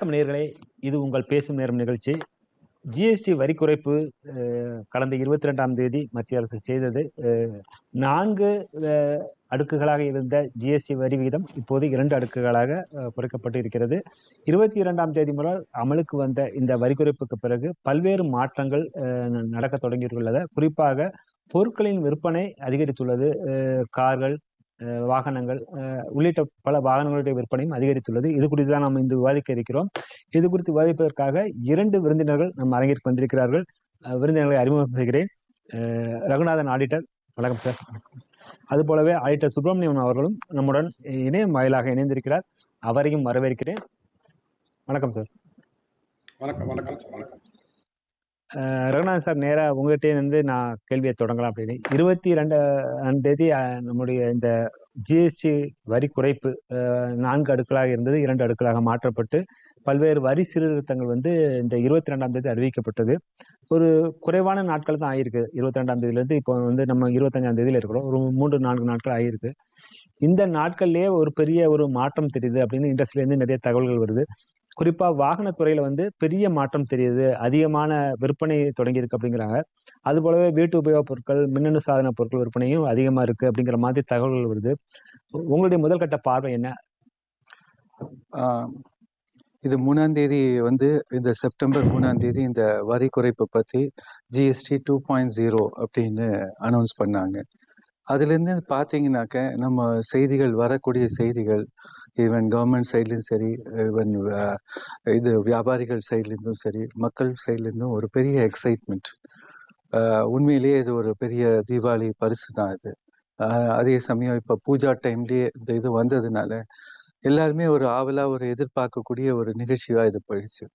வணக்கம் நேர்களே. இது உங்கள் பேசும் நேரம் நிகழ்ச்சி. ஜிஎஸ்டி வரி குறைப்பு கடந்த இருபத்தி ரெண்டாம் தேதி மத்திய அரசு செய்தது. நான்கு அடுக்குகளாக இருந்த ஜிஎஸ்டி வரி விகிதம் இப்போது இரண்டு அடுக்குகளாக குறைக்கப்பட்டு இருக்கிறது. இருபத்தி இரண்டாம் தேதி முதல் அமலுக்கு வந்த இந்த வரி குறைப்புக்கு பிறகு பல்வேறு மாற்றங்கள் நடக்க தொடங்கியுள்ளது. குறிப்பாக பொருட்களின் விற்பனை அதிகரித்துள்ளது. கார்கள் வாகனங்கள் உள்ளிட்ட பல வாகனங்களுடைய விற்பனையும் அதிகரித்துள்ளது. இது குறித்து தான் நாம் இன்று விவாதிக்க இருக்கிறோம். இது குறித்து விவாதிப்பதற்காக இரண்டு விருந்தினர்கள் நம் அரங்கிற்கு வந்திருக்கிறார்கள். விருந்தினர்களை அறிமுகம் செய்கிறேன் ரகுநாதன் ஆடிட்டர். வணக்கம் சார். அது போலவே ஆடிட்டர் சுப்பிரமணியன் அவர்களும் நம்முடன் இணையம் வாயிலாக இணைந்திருக்கிறார். அவரையும் வரவேற்கிறேன். வணக்கம் சார். வணக்கம் வணக்கம் வணக்கம். அஹ், ரகுநாதன் சார் நேராக உங்ககிட்டே இருந்து நான் கேள்வியை தொடங்கலாம் அப்படின்னு. இருபத்தி ரெண்டாம் தேதி நம்முடைய இந்த ஜிஎஸ்டி வரி குறைப்பு நான்கு அடுக்களாக இருந்தது இரண்டு அடுக்களாக மாற்றப்பட்டு பல்வேறு வரி சீர்திருத்தங்கள் வந்து இந்த இருபத்தி ரெண்டாம் தேதி அறிவிக்கப்பட்டது. ஒரு குறைவான நாட்கள் தான் ஆயிருக்கு. இருபத்தி ரெண்டாம் தேதியிலேருந்து இப்போ வந்து நம்ம இருபத்தஞ்சாம் தேதியில் இருக்கிறோம். ஒரு மூன்று நான்கு நாட்கள் ஆகியிருக்கு இந்த நாட்கள்லேயே ஒரு பெரிய ஒரு மாற்றம் தெரியுது அப்படின்னு இண்டஸ்ட்ரியிலேருந்து நிறைய தகவல்கள் வருது. குறிப்பாக வாகனத்துறையில் வந்து பெரிய மாற்றம் தெரியுது. அதிகமான விற்பனை தொடங்கியிருக்கு அப்படிங்கிறாங்க. அது போலவே வீட்டு உபயோகப் பொருட்கள் மின்னணு சாதன பொருட்கள் விற்பனையும் அதிகமாக இருக்குது அப்படிங்கிற மாதிரி தகவல்கள் வருது. உங்களுடைய முதல்கட்ட பார்வை என்ன? ஆஹ் இது மூணாம் தேதி வந்து இந்த செப்டம்பர் மூணாம் தேதி இந்த வரி குறைப்பு பற்றி ஜிஎஸ்டி டூ பாயிண்ட் ஜீரோ அப்படின்னு அனௌன்ஸ் பண்ணாங்க. அதுலேருந்து பார்த்தீங்கன்னாக்க நம்ம செய்திகள் வரக்கூடிய செய்திகள் ஈவன் கவர்மெண்ட் சைட்லேயும் சரி ஈவன் uh, இது வியாபாரிகள் சைட்லேருந்தும் சரி மக்கள் சைட்லேருந்தும் ஒரு பெரிய எக்ஸைட்மெண்ட் uh, உண்மையிலேயே இது ஒரு பெரிய தீபாவளி பரிசு தான் இது uh, அதே சமயம் இப்போ பூஜா டைம்லேயே இந்த இது வந்ததுனால எல்லாருமே ஒரு ஆவலாக ஒரு எதிர்பார்க்கக்கூடிய ஒரு நிகழ்ச்சியாக இது போயிடுச்சு.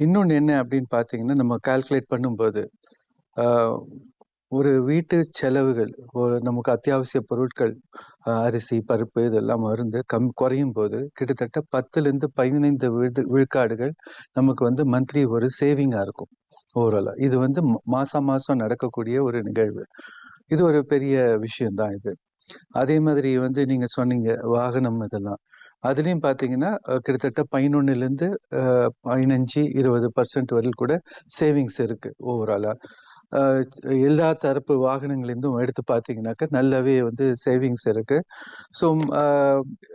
இன்னொன்று என்ன அப்படின்னு பார்த்தீங்கன்னா நம்ம கால்குலேட் பண்ணும்போது ஒரு வீட்டு செலவுகள் ஒரு நமக்கு அத்தியாவசிய பொருட்கள் அரிசி பருப்பு இதெல்லாம் மருந்து கம் குறையும் போது கிட்டத்தட்ட பத்துலேருந்து பதினைந்து விழு விழுக்காடுகள் நமக்கு வந்து மந்த்லி ஒரு சேவிங்காக இருக்கும் ஓவராலாக இது வந்து மாதம் மாதம் நடக்கக்கூடிய ஒரு நிகழ்வு. இது ஒரு பெரிய விஷயம்தான் இது. அதே மாதிரி வந்து நீங்கள் சொன்னீங்க வாகனம் இதெல்லாம். அதுலேயும் பார்த்தீங்கன்னா கிட்டத்தட்ட பதினொன்னுலேருந்து பதினஞ்சு இருபது பர்சன்ட் வரையில் கூட சேவிங்ஸ் இருக்குது ஓவராலாக எல்லா தரப்பு வாகனங்கள்லேருந்தும் எடுத்து பார்த்தீங்கன்னாக்கா நல்லாவே வந்து சேவிங்ஸ் இருக்குது ஸோ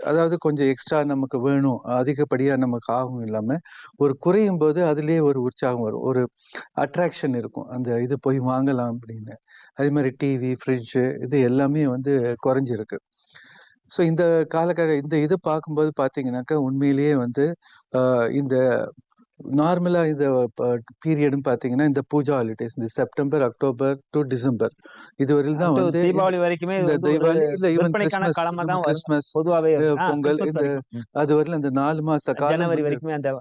அதாவது கொஞ்சம் எக்ஸ்ட்ரா நமக்கு வேணும் அதிகப்படியாக நமக்கு ஆகும் இல்லாமல் ஒரு குறையும் போது அதுலேயே ஒரு உற்சாகம் வரும். ஒரு அட்ராக்ஷன் இருக்கும். அந்த இது போய் வாங்கலாம் அப்படின்னு. அதே மாதிரி டிவி ஃப்ரிட்ஜு இது எல்லாமே வந்து குறைஞ்சிருக்கு. ஸோ இந்த காலகட்ட இந்த இது பார்க்கும்போது பார்த்தீங்கன்னாக்கா உண்மையிலேயே வந்து இந்த நார்மலாக இந்த பீரியட்னு பார்த்தீங்கன்னா இந்த பூஜா ஹாலிடேஸ் இந்த செப்டம்பர் அக்டோபர் டு டிசம்பர் இது வரையில் தான் வந்து தீபாவளி வரைக்குமே இது இந்த தீபாவளி இல்லை ஈவன் கிறிஸ்மஸ் கிறிஸ்மஸ் பொதுவாகவே பொங்கல் இந்த அது வரையிலும் அந்த நாலு மாச காலம் வரைக்குமே அந்த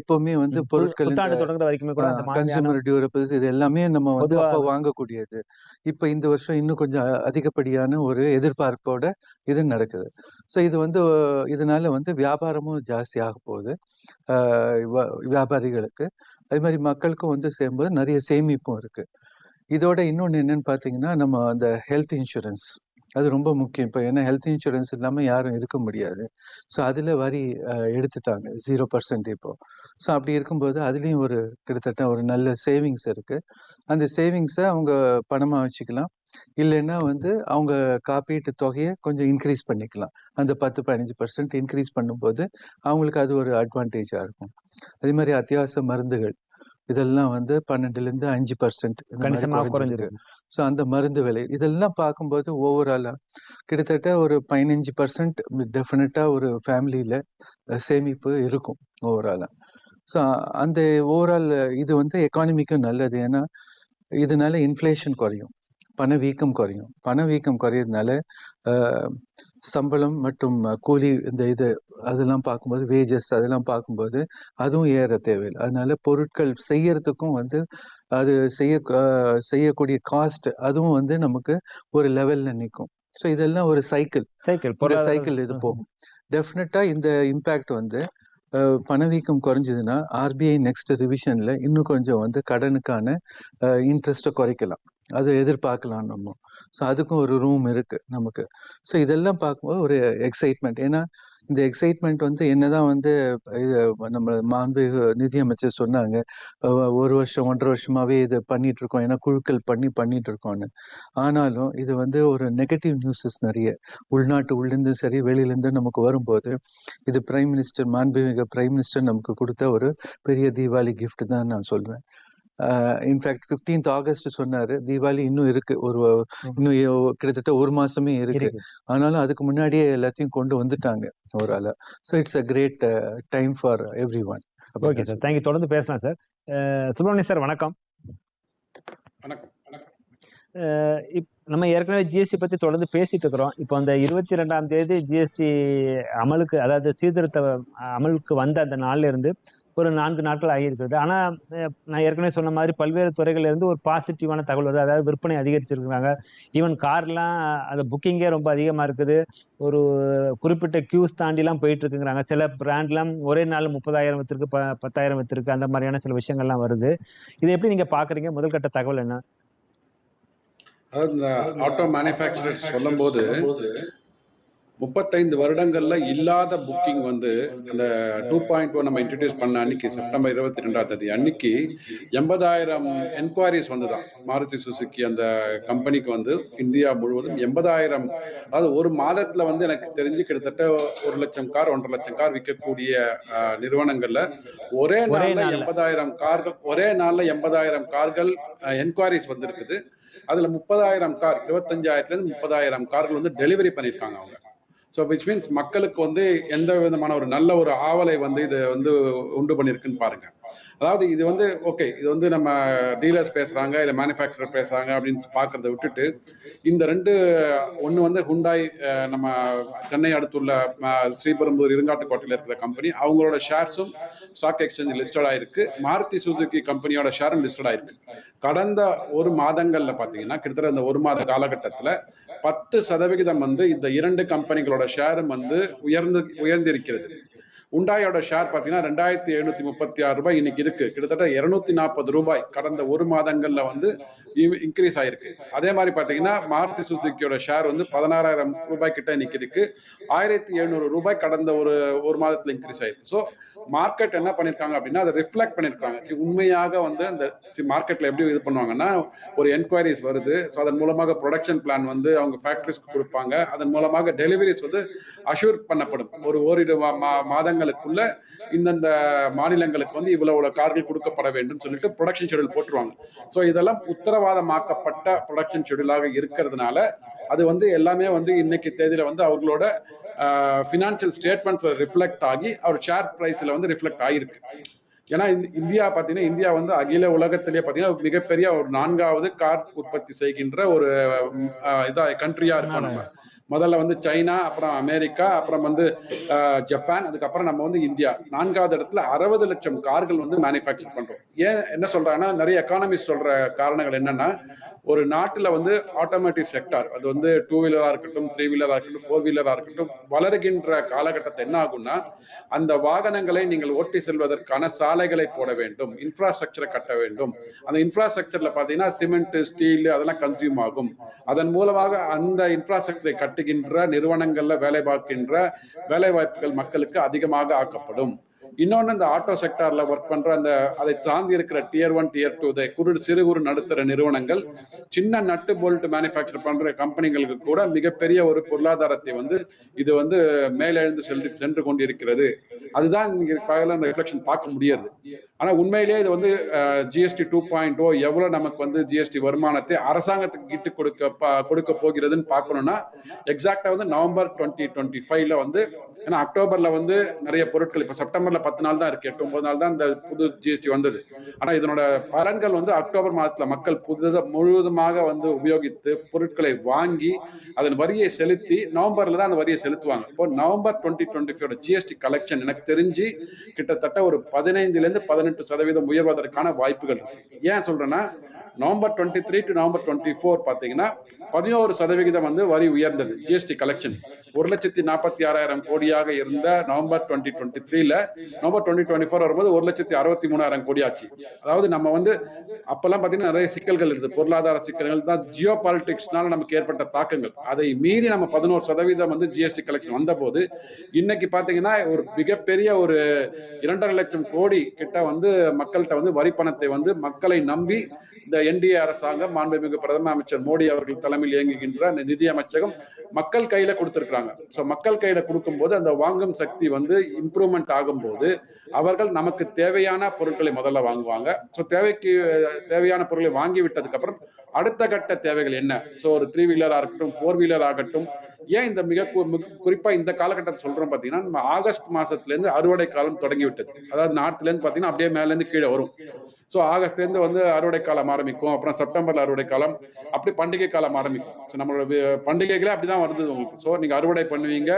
எப்பவுமே வந்து பொருட்கள் இந்த கன்சூமர் டியூரபிள்ஸ் இது எல்லாமே நம்ம வந்து அப்போ வாங்கக்கூடியது. இப்போ இந்த வருஷம் இன்னும் கொஞ்சம் அதிகப்படியான ஒரு எதிர்பார்ப்போட இது நடக்குது. ஸோ இது வந்து இதனால வந்து வியாபாரமும் ஜாஸ்தி ஆக போகுது. வ- வியாபாரிகளுக்கு. அதே மாதிரி மக்களுக்கும் வந்து சேரும்போது நிறைய சேமிப்பும் இருக்குது இதோட இன்னொன்று என்னன்னு பார்த்தீங்கன்னா நம்ம அந்த ஹெல்த் இன்சூரன்ஸ். அது ரொம்ப முக்கியம். இப்போ ஏன்னா ஹெல்த் இன்சூரன்ஸ் இல்லாமல் யாரும் இருக்க முடியாது. ஸோ அதில் வரி எடுத்துட்டாங்க. ஜீரோ பர்சன்ட் இப்போது ஸோ அப்படி இருக்கும்போது அதுலேயும் ஒரு கிட்டத்தட்ட ஒரு நல்ல சேவிங்ஸ் இருக்குது அந்த சேவிங்ஸை அவங்க பணமாக வச்சுக்கலாம். இல்லைன்னா வந்து அவங்க காப்பீட்டு தொகையை கொஞ்சம் இன்க்ரீஸ் பண்ணிக்கலாம். அந்த பத்து பதினஞ்சு பர்சன்ட் இன்க்ரீஸ் பண்ணும்போது அவங்களுக்கு அது ஒரு அட்வான்டேஜாக இருக்கும். அதே மாதிரி அத்தியாவசிய மருந்துகள். இதெல்லாம் வந்து பன்னெண்டுலேருந்து அஞ்சு பர்சன்ட் குறைஞ்சிருக்கு. ஸோ அந்த மருந்து விலை இதெல்லாம் பார்க்கும்போது ஓவராலாக கிட்டத்தட்ட ஒரு பதினஞ்சு பர்சன்ட் டெஃபினட்டாக ஒரு ஃபேமிலியில் சேமிப்பு இருக்கும் ஓவராலாக ஸோ அந்த ஓவரால் இது வந்து எக்கானமிக்கும் நல்லது. ஏன்னா இதனால இன்ஃப்ளேஷன் குறையும். பணவீக்கம் குறையும். பணவீக்கம் குறையிறதுனால சம்பளம் மற்றும் கூலி இந்த இது அதெல்லாம் பார்க்கும்போது வேஜஸ் அதெல்லாம் பார்க்கும்போது அதுவும் ஏற தேவையில்லை. அதனால பொருட்கள் செய்யறதுக்கும் வந்து அது செய்ய செய்யக்கூடிய காஸ்ட் அதுவும் வந்து நமக்கு ஒரு லெவல்ல நிற்கும் ஸோ இதெல்லாம் ஒரு சைக்கிள் சைக்கிள் சைக்கிள் இது போகும். டெஃபினட்டா இந்த இம்பேக்ட் வந்து பணவீக்கம் குறைஞ்சதுன்னா ஆர்பிஐ நெக்ஸ்ட் ரிவிஷன்ல இன்னும் கொஞ்சம் வந்து கடனுக்கான இன்ட்ரெஸ்ட்டை குறைக்கலாம். அது எதிர்பார்க்கலாம் நம்ம. ஸோ அதுக்கும் ஒரு ரூம் இருக்குது நமக்கு. ஸோ இதெல்லாம் பார்க்கும்போது ஒரு எக்ஸைட்மெண்ட் ஏன்னா இந்த எக்ஸைட்மெண்ட் வந்து என்னதான் வந்து இது நம்ம மாண்புமிகு நிதியமைச்சர் சொன்னாங்க. ஒரு வருஷம் ஒன்றரை வருஷமாகவே இது பண்ணிட்டு இருக்கோம் ஏன்னா குழுக்கள் பண்ணி பண்ணிட்டு இருக்கோம்னு ஆனாலும் இது வந்து ஒரு நெகட்டிவ் நியூஸஸ் நிறைய. உள்நாட்டு உள்ளிருந்தும் சரி வெளியிலேருந்தும் நமக்கு வரும்போது இது பிரைம் மினிஸ்டர் மாண்புமிகு பிரைம் மினிஸ்டர் நமக்கு கொடுத்த ஒரு பெரிய தீபாவளி கிஃப்ட் தான் நான் சொல்வேன். இன்ஃபேக்ட் ஃபிஃப்டீன்த் ஆகஸ்ட் சொன்னாரு. தீபாவளி இன்னும் இருக்கு. ஒரு இன்னும் கிட்டத்தட்ட ஒரு மாசமே இருக்கு. ஆனாலும் அதுக்கு முன்னாடியே எல்லாத்தையும் கொண்டு வந்துட்டாங்க ஒரு ஆள so it's a great time for every one okay sir thank you தொடர்ந்து பேசலாம் சார் சுப்பிரமணியம் சார் வணக்கம். வணக்கம். நம்ம ஏற்கனவே ஜிஎஸ்டி பத்தி தொடர்ந்து பேசிட்டு இருக்கிறோம். இப்போ அந்த இருபத்தி ரெண்டாம் தேதி ஜிஎஸ்டி அமலுக்கு அதாவது சீர்திருத்த அமலுக்கு வந்த அந்த நாள்ல இருந்து ஒரு நான்கு நாட்கள் ஆகியிருக்கிறது. ஆனா அஹ், நான் ஏற்கனவே சொன்ன மாதிரி பல்வேறு துறைகள்ல இருந்து ஒரு பாசிட்டிவான தகவல் வருது. அதாவது விற்பனை அதிகரிச்சிருக்கிறாங்க. ஈவன் கார்லாம் அந்த புக்கிங்கே ரொம்ப அதிகமா இருக்குது. ஒரு குறிப்பிட்ட கியூஸ் தாண்டிலாம் போயிட்டு இருக்குங்கிறாங்க சில பிராண்ட்லாம் ஒரே நாள் முப்பதாயிரம் வித்திருக்கு ப பத்தாயிரம் வித்திருக்கு அந்த மாதிரியான சில விஷயங்கள்லாம் வருது. இதை எப்படி நீங்க பாக்குறீங்க? முதல் கட்ட தகவல் என்ன? அதாவது இந்த ஆட்டோ மேனுஃபேக்சரர்ஸ் சொல்லும்போது முப்பத்தைந்து வருடங்கள்ல இல்லாத புக்கிங் வந்து அந்த டூ பாயிண்ட் ஒன் நம்ம இன்ட்ரடியூஸ் பண்ண அன்னைக்கு செப்டம்பர் இருபத்தி ரெண்டாம் தேதி அன்னைக்கு எண்பதாயிரம் என்கொயரிஸ் வந்துதான் மாருதி சுசுக்கி அந்த கம்பெனிக்கு வந்து இந்தியா முழுவதும் எண்பதாயிரம். அதாவது ஒரு மாதத்துல வந்து எனக்கு தெரிஞ்சு கிட்டத்தட்ட ஒரு லட்சம் கார் ஒன்றரை லட்சம் கார் விற்கக்கூடிய நிறுவனங்கள்ல ஒரே நாள்ல. எண்பதாயிரம் கார்கள் ஒரே நாள்ல எண்பதாயிரம் கார்கள் என்கொயரிஸ் வந்திருக்குது. அதுல முப்பதாயிரம் கார் இருபத்தஞ்சாயிரத்துல இருந்து முப்பதாயிரம் கார்கள் வந்து டெலிவரி பண்ணியிருக்காங்க அவங்க. ஸோ விச் மீன்ஸ் மக்களுக்கு வந்து எந்த விதமான ஒரு நல்ல ஒரு ஆவலை வந்து இது வந்து உண்டு பண்ணியிருக்குன்னு பாருங்க. அதாவது இது வந்து ஓகே இது வந்து நம்ம டீலர்ஸ் பேசுறாங்க இல்லை மேனுஃபேக்சரர் பேசுறாங்க அப்படின்னு பார்க்குறத விட்டுட்டு இந்த ரெண்டு ஒன்று வந்து ஹுண்டாய் நம்ம சென்னை அடுத்துள்ள ஸ்ரீபெரும்புதூர் இருங்காட்டுக்கோட்டையில் இருக்கிற கம்பெனி அவங்களோட ஷேர்ஸும் ஸ்டாக் எக்ஸ்சேஞ்ச் லிஸ்டட் ஆயிருக்கு. மாருதி சுசுகி கம்பெனியோட ஷேரும் லிஸ்டட் ஆயிருக்கு. கடந்த ஒரு மாதங்கள்ல பாத்தீங்கன்னா கிட்டத்தட்ட இந்த ஒரு மாத காலகட்டத்துல பத்து சதவிகிதம் வந்து இந்த இரண்டு கம்பெனிகளோட ஷேரும் வந்து உயர்ந்து உயர்ந்திருக்கிறது. உண்டாயோட ஷேர் பார்த்தீங்கன்னா ரெண்டாயிரத்தி எழுநூத்தி முப்பத்தி ஆறு ரூபாய் இன்னைக்கு இருக்கு. கிட்டத்தட்ட இருநூத்தி நாற்பது ரூபாய் கடந்த ஒரு மாதங்கள்ல வந்து இன்க்ரீஸ் ஆயிருக்கு. அதே மாதிரி பார்த்தீங்கன்னா மாருதி சுசுக்கியோட ஷேர் வந்து பதினாறாயிரம் ரூபாய் கிட்ட இன்னைக்கு இருக்கு. ஆயிரத்தி எழுநூறு ரூபாய் கடந்த ஒரு ஒரு மாதத்துல இன்க்ரீஸ் ஆயிருக்கு. ஸோ மார்க்கெட் என்ன பண்ணிருக்காங்க அப்படின்னா அதை ரிஃப்ளெக்ட் பண்ணிருக்காங்க. சரி உண்மையாக வந்து அந்த மார்க்கெட்ல எப்படி இது பண்ணுவாங்கன்னா ஒரு என்கொயரிஸ் வருது. ஸோ அதன் மூலமாக ப்ரொடக்ஷன் பிளான் வந்து அவங்க ஃபேக்டரிஸ்க்கு கொடுப்பாங்க. அதன் மூலமாக டெலிவரிஸ் வந்து அஷூர் பண்ணப்படும். ஒரு ஓரிரு மா- மா- மாதங்களுக்குள்ள இந்தந்த மாநிலங்களுக்கு வந்து இவ்வளவு கார்கள் கொடுக்கப்பட வேண்டும் சொல்லிட்டு ப்ரொடக்ஷன் ஷெடியூல் போட்டுருவாங்க. ஸோ இதெல்லாம் உத்தரவாதமாக்கப்பட்ட ப்ரொடக்ஷன் ஷெடியூலாக இருக்கிறதுனால அது வந்து எல்லாமே வந்து இன்னைக்கு தேதியில வந்து அவர்களோட ஃபினான்ஷியல் ஸ்டேட்மெண்ட்ஸ் ரிஃப்ளெக்ட் ஆகி அவர் ஷேர் பிரைஸ்ல வந்து ரிஃப்ளெக்ட் ஆகிருக்கு ஏன்னா இந்த- இந்தியா பார்த்தீங்கன்னா இந்தியா வந்து அகில உலகத்திலேயே பார்த்தீங்கன்னா மிகப்பெரிய ஒரு நான்காவது கார் உற்பத்தி செய்கின்ற ஒரு இதாக கண்ட்ரியாக இதா கண்ட்ரியா இருக்கும் நம்ம. முதல்ல வந்து சைனா அப்புறம் அமெரிக்கா அப்புறம் வந்து ஜப்பான் அதுக்கப்புறம் நம்ம வந்து இந்தியா. நான்காவது இடத்துல அறுபது லட்சம் கார்கள் வந்து மேனுஃபேக்சர் பண்றோம். ஏன் என்ன சொல்றாங்கன்னா நிறைய எக்கானமிஸ்ட் சொல்ற காரணங்கள் என்னன்னா ஒரு நாட்டில் வந்து ஆட்டோமேட்டிவ் செக்டார் அது வந்து டூ வீலராக இருக்கட்டும் த்ரீ வீலராக இருக்கட்டும் ஃபோர் வீலராக இருக்கட்டும் வளர்கின்ற காலகட்டத்தை என்ன ஆகும்னா அந்த வாகனங்களை நீங்கள் ஓட்டி செல்வதற்கான சாலைகளை போட வேண்டும் இன்ஃப்ராஸ்ட்ரக்சரை கட்ட வேண்டும். அந்த இன்ஃப்ராஸ்ட்ரக்சரில் பார்த்தீங்கன்னா சிமெண்ட் ஸ்டீல் அதெல்லாம் கன்சியூம் ஆகும். அதன் மூலமாக அந்த இன்ஃப்ராஸ்ட்ரக்சரை கட்டுகின்ற நிறுவனங்களில் வேலை பார்க்கின்ற வேலை வாய்ப்புகள் மக்களுக்கு அதிகமாக ஆக்கப்படும். இன்னொன்று இந்த ஆட்டோ செக்டார்ல ஒர்க் பண்ற அந்த அதை சார்ந்து இருக்கிற டியர் ஒன் டியர் டூ குறு சிறு குறு நடுத்தர நிறுவனங்கள் சின்ன நட்டு போல்ட் மேனுஃபேக்சர் பண்ற கம்பெனிகளுக்கு கூட மிகப்பெரிய ஒரு பொருளாதாரத்தை வந்து இது வந்து மேலெழுந்து சென்று சென்று கொண்டிருக்கிறது. அதுதான் இங்கே பகல ரிஃப்ளெக்ஷன் பார்க்க முடியாது ஆனா உண்மையிலேயே இது வந்து ஜிஎஸ்டி டூ பாயிண்ட் ஓ எவ்வளவு நமக்கு வந்து ஜிஎஸ்டி வருமானத்தை அரசாங்கத்துக்கு கிட்டு கொடுக்க கொடுக்க போகிறதுன்னு பார்க்கணும்னா எக்ஸாக்டாக வந்து நவம்பர் டுவெண்ட்டி டுவெண்ட்டி ஃபைவ்ல வந்து ஏன்னா அக்டோபர்ல வந்து நிறைய பொருட்கள் செப்டம்பர் செப்டம்பர்ல பத்து நாள் தான் இருக்கு. எட்டு ஒன்பது நாள் தான் இந்த புது ஜிஎஸ்டி வந்தது. ஆனா இதனோட பலன்கள் வந்து அக்டோபர் மாதத்துல மக்கள் புதுத முழுவதுமாக வந்து உபயோகித்து பொருட்களை வாங்கி அதன் வரியை செலுத்தி நவம்பர்ல தான் அந்த வரியை செலுத்துவாங்க. இப்போ November twenty twenty five GST collection எனக்கு தெரிஞ்சு கிட்டத்தட்ட ஒரு பதினைந்துல இருந்து பதினெட்டு சதவீதம் உயர்வதற்கான வாய்ப்புகள் இருக்கு. ஏன் சொல்றேன்னா November twenty three to November twenty four பார்த்தீங்கன்னா பதினோரு சதவிகிதம் வந்து வரி உயர்ந்தது ஜிஎஸ்டி கலெக்ஷன் ஒரு லட்சத்தி நாற்பத்தி ஆறாயிரம் கோடியாக இருந்த நவம்பர் டுவெண்ட்டி டுவெண்ட்டி த்ரீல நவம்பர் டுவெண்ட்டி டுவெண்ட்டி ஃபோர் வரும்போது ஒரு லட்சத்தி அறுபத்தி மூணாயிரம் கோடி ஆச்சு அதாவது நம்ம வந்து அப்பெல்லாம் பார்த்தீங்கன்னா நிறைய சிக்கல்கள் இருந்தது. பொருளாதார சிக்கல்கள் தான் ஜியோ பாலிடிக்ஸ்னால நமக்கு ஏற்பட்ட தாக்கங்கள். அதை மீறி நம்ம பதினோரு சதவீதம் வந்து ஜிஎஸ்டி கலெக்ஷன் வந்தபோது இன்னைக்கு பார்த்தீங்கன்னா ஒரு மிகப்பெரிய ஒரு இரண்டரை லட்சம் கோடி கிட்ட வந்து மக்கள்கிட்ட வந்து வரி பணத்தை வந்து மக்களை நம்பி இந்த என்டிஏ அரசாங்கம் மாண்புமிகு பிரதம அமைச்சர் மோடி அவர்கள் தலைமையில் இயங்குகின்ற அந்த நிதி அமைச்சகம் மக்கள் கையில கொடுத்துருக்காங்க ஸோ மக்கள் கையில கொடுக்கும்போது அந்த வாங்கும் சக்தி வந்து இம்ப்ரூவ்மெண்ட் ஆகும்போது அவர்கள் நமக்கு தேவையான பொருட்களை முதல்ல வாங்குவாங்க. ஸோ தேவைக்கு தேவையான பொருட்களை வாங்கி விட்டதுக்கு அப்புறம் அடுத்த கட்ட தேவைகள் என்ன? ஸோ ஒரு த்ரீ வீலர் இருக்கட்டும் ஃபோர் வீலர் ஆகட்டும் ஏன் இந்த மிக மிக குறிப்பா இந்த காலகட்டத்தை சொல்றோம் பாத்தீங்கன்னா நம்ம ஆகஸ்ட் மாசத்துல இருந்து அறுவடை காலம் தொடங்கி விட்டது அதாவது நார்த்ல இருந்து பாத்தீங்கன்னா அப்படியே மேல இருந்து கீழே வரும். ஸோ ஆகஸ்ட்ல இருந்து வந்து அறுவடை காலம் ஆரம்பிக்கும். அப்புறம் செப்டம்பர்ல அறுவடை காலம் அப்படி பண்டிகை காலம் ஆரம்பிக்கும். ஸோ நம்மளோட பண்டிகைகளே அப்படிதான் வருது உங்களுக்கு. ஸோ நீங்க அறுவடை பண்ணுவீங்க.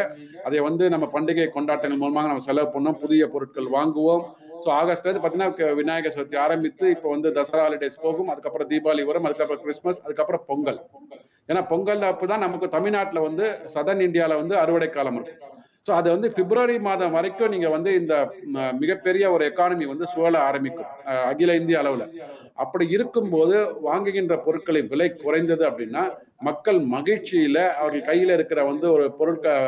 அதை வந்து நம்ம பண்டிகை கொண்டாட்டங்கள் மூலமாக நம்ம செலவு பண்ணோம் புதிய பொருட்கள் வாங்குவோம். ஸோ ஆகஸ்ட்ல இருந்து பார்த்தீங்கன்னா விநாயகர் சதுர்த்தி ஆரம்பித்து இப்போ வந்து தசரா ஹாலிடேஸ் போகும். அதுக்கப்புறம் தீபாவளி வரும் அதுக்கப்புறம் கிறிஸ்மஸ் அதுக்கப்புறம் பொங்கல். ஏன்னா பொங்கல் அப்பதான் நமக்கு தமிழ்நாட்டில் வந்து சதர்ன் இந்தியாவில் வந்து அறுவடை காலம் இருக்கும். ஸோ அது வந்து பிப்ரவரி மாதம் வரைக்கும் நீங்க வந்து இந்த மிகப்பெரிய ஒரு எக்கானமி வந்து சுழல ஆரம்பிக்கும் அகில இந்திய அளவில். அப்படி இருக்கும்போது வாங்குகின்ற பொருட்களின் விலை குறைந்தது அப்படின்னா மக்கள் மகிழ்ச்சியில அவர்கள் கையில இருக்கிற வந்து ஒரு பொருட்கள்